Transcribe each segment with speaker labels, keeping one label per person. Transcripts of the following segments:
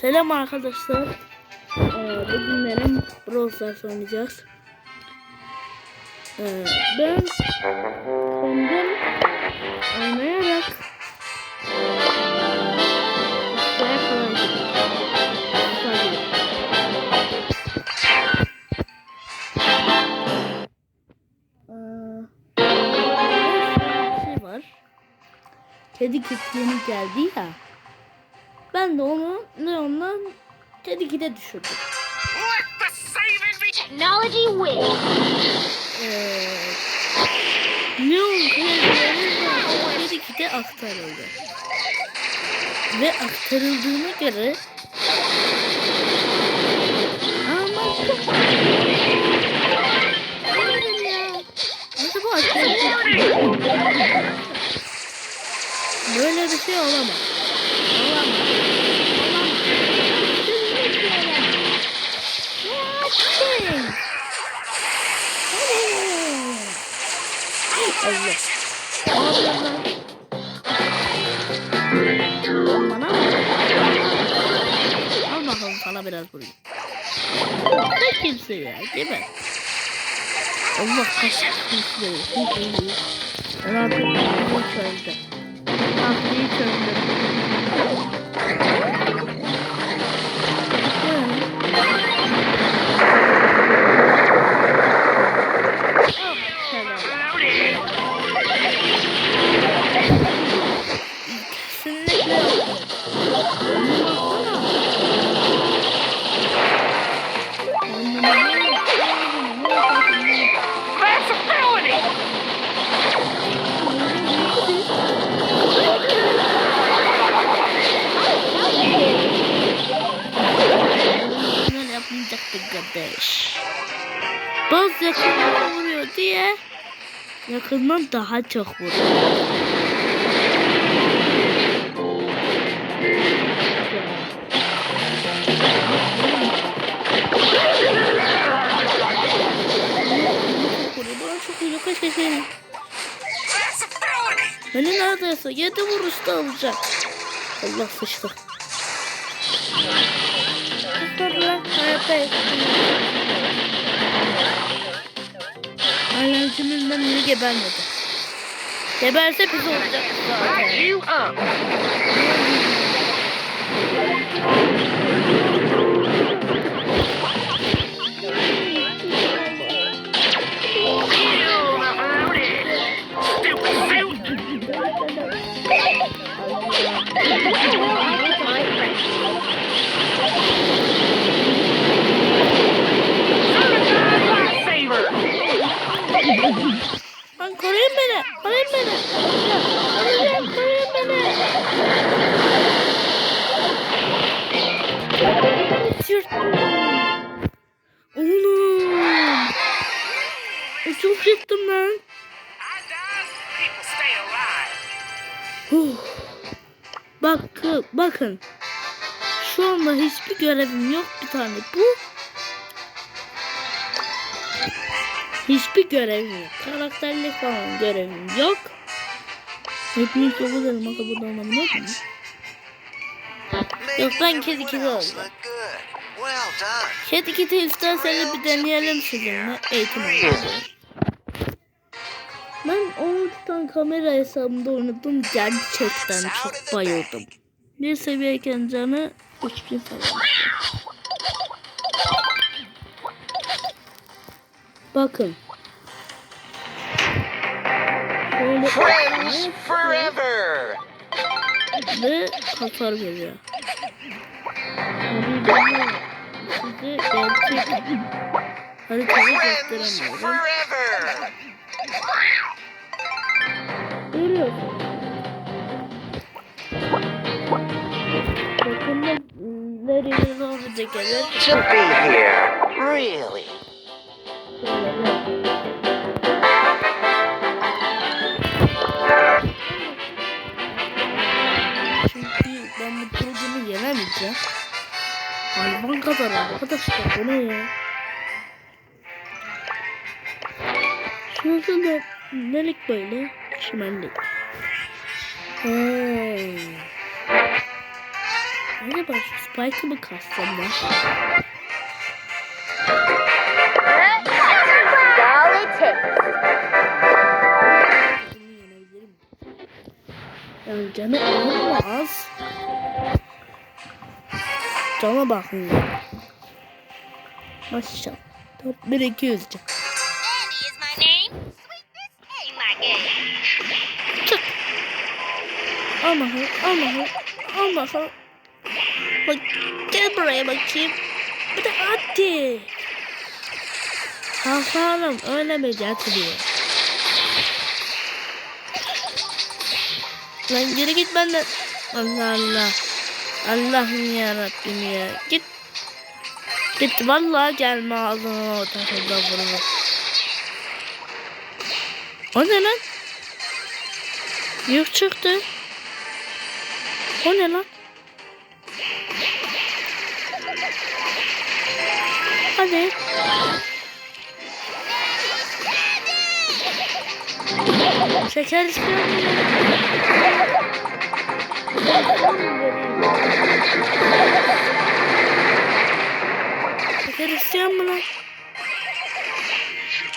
Speaker 1: Selam arkadaşlar. Ee, bugünlerim Brawl Stars oynayacağız. Ee, ben kendim oynayarak. Ee, şey. Kedi yeni geldi ya. Ben de onu Leon'dan Teddy Kid'e düşürdüm.
Speaker 2: Technology wins.
Speaker 1: Ee, Leon kredileri Teddy Kid'e aktarıldı. Ve aktarıldığına göre? Böyle bir şey olamaz. Olamaz. Allah. Bana Al bakalım sana biraz vurayım. Ne kimse ya değil mi? Allah kaç kimse Ben artık bunu çözdüm. Tahtayı çözdüm. Kesinlikle yok. Yapmayacaktık kardeş. Baz yakından vuruyor diye yakından daha çok vuruyor. Çok iyi kaç
Speaker 3: felony.
Speaker 1: Beni neredeyse yedi vuruşta alacak. Allah sıçtı. Kurtarlar hayattayız. Alerjimizden biri gebermedi. Geberse biz olacak zaten. Lan koruyun beni. Koruyun beni. Koruyun, koruyun beni. Sırtım. Oğlum. E, Çok yırttım
Speaker 3: alive.
Speaker 1: Huh. Bak, bakın. Şu anda hiçbir görevim yok bir tane. Bu hiçbir görevim yok. Karakterlik falan görevim yok. Hepiniz çok güzelim. Maka burada anlamı yok mu? Yok ben kedi kedi oldum. Kedi kedi isterseniz bir deneyelim sizinle. Eğitim alalım. Ben 16 tane kamera hesabında oynadım. Gerçekten çok bayıldım. Bir seviyeyken canı 3000 falan. Bakın.
Speaker 4: Friends forever.
Speaker 1: ve hasar veriyor. Tabii ben size gerçek haritayı gösteremiyorum.
Speaker 4: forever.
Speaker 1: Görüyorsun. Bakın da nereye doğru da gelir.
Speaker 4: To be here. Really.
Speaker 1: Kadar arkadaşlar bu ne ya? Şurası da nelik böyle? Çimenlik. Hmm. Acaba şu Spike'ı mı kassam ben? Yani canı ama az. Cana bakın
Speaker 2: ain't my game.
Speaker 1: Çık. Al bakalım. Al bakalım. Al bakalım. Bak gel buraya bakayım. Bir de hadi. Hakanım öyle mi getiriyor? Lan geri git benden. Allah Allah. Allah'ım yarabbim ya. Git. Git vallahi gelme ağzına ortasında vururum. O ne lan? Yük çıktı. O ne lan? Hadi. Şeker istiyor istiyor musun lan?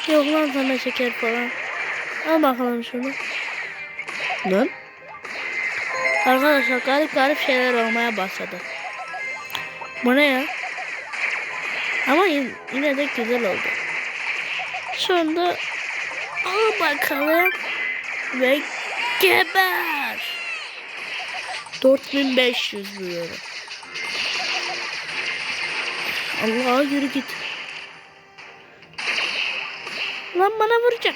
Speaker 1: Yok lan sana şeker falan. Al bakalım şunu. Lan? Arkadaşlar garip garip şeyler olmaya başladı. Bu ne ya? Ama yine, de güzel oldu. Şu anda al bakalım ve geber. 4500 vuruyorum. Allah yürü git. Lan bana vuracak.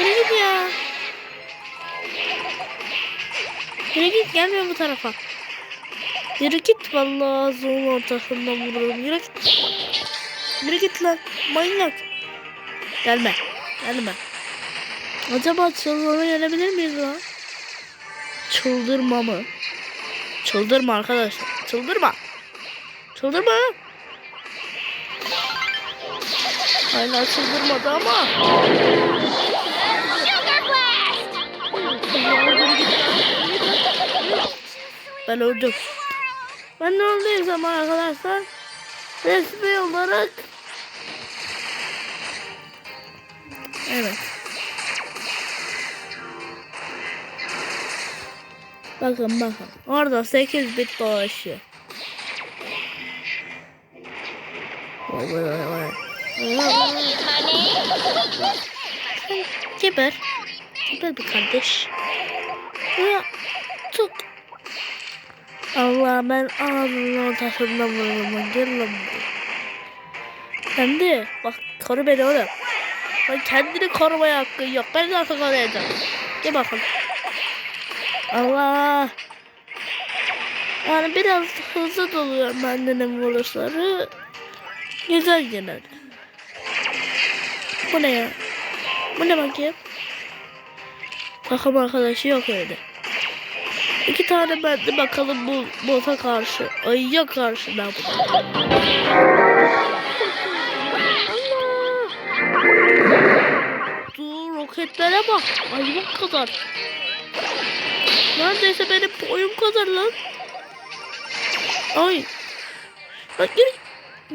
Speaker 1: Yürü git ya. Yürü git gelme bu tarafa. Yürü git vallahi ağzının ortasında vururum. Yürü git. Yürü git lan. Manyak. Gelme. Gelme. Acaba çıldırma gelebilir miyiz lan? Çıldırma mı? Çıldırma arkadaşlar. Çıldırma. Çıldırma. Hala çıldırmadı ama.
Speaker 2: Sugar blast.
Speaker 1: Ben öldüm. Ben ne olduysam arkadaşlar resmi olarak Evet. Bakın bakın. Orada 8 bit dolaşıyor. Geber. Geber bir kardeş. Tut. Allah ben ağzının ortasında vururum. Gel lan. Sen de bak koru beni oğlum. Ben kendini korumaya hakkın yok. Ben nasıl koruyacağım? Gel bakalım. Allah. Yani biraz hızlı doluyor bendenin vuruşları. Güzel genel. Bu ne ya? Bu ne bakayım? Takım arkadaşı yok öyle. İki tane bende bakalım bu bota karşı. Ayıya karşı ne yapacak? Allah! Dur roketlere bak. Ayıya kadar. Neredeyse benim boyum kadar lan. Ay. Bak geri.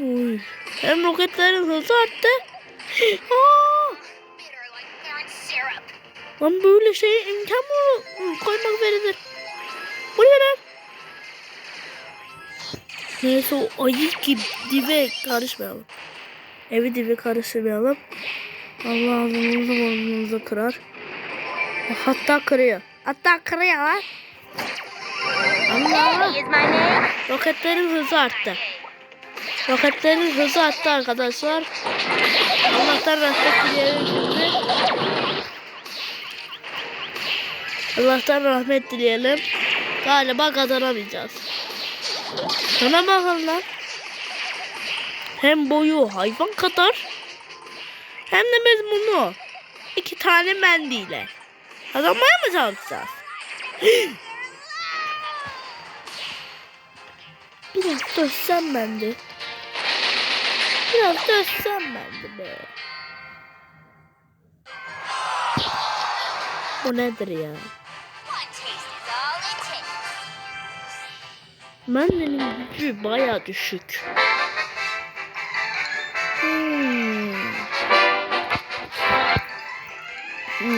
Speaker 1: Uy. Hem roketlerin hızı arttı. Aa! Lan böyle şeye imkan mı koymak verilir? Bu ne lan? Neyse o ayı gibi dibe karışmayalım. Evi dibe karıştırmayalım. Allah ağzımızı burnumuzu kırar. Hatta kırıyor. Hatta kırıyor lan. Allah. Roketlerin hızı arttı. Roketlerin hızı arttı arkadaşlar. Allah'tan rahmet dileyelim şimdi. Allah'tan rahmet dileyelim. Galiba kazanamayacağız. Sana bakın lan. Hem boyu hayvan kadar. Hem de biz bunu iki tane mendiyle kazanmaya mı çalışacağız? Biraz dönsem ben de. Biraz dönsem ben de be. Bu nedir ya? Mende'nin gücü baya düşük. Hmm.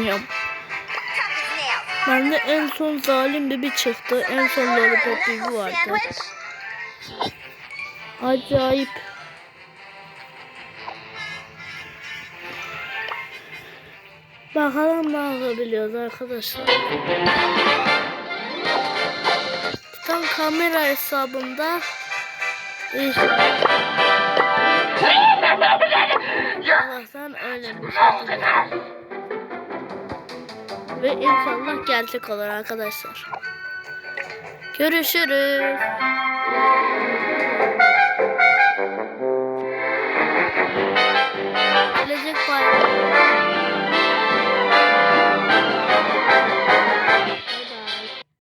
Speaker 1: Ya,
Speaker 2: as nails.
Speaker 1: bende en son zalim bibi çıktı. En son lollipop bibi vardı. Acayip. Bakalım ne yapabiliyoruz arkadaşlar. Tam kamera hesabımda eh, Allah'tan öyle bir şey. Ve inşallah gerçek olur arkadaşlar. Görüşürüz. Gelecek bayram.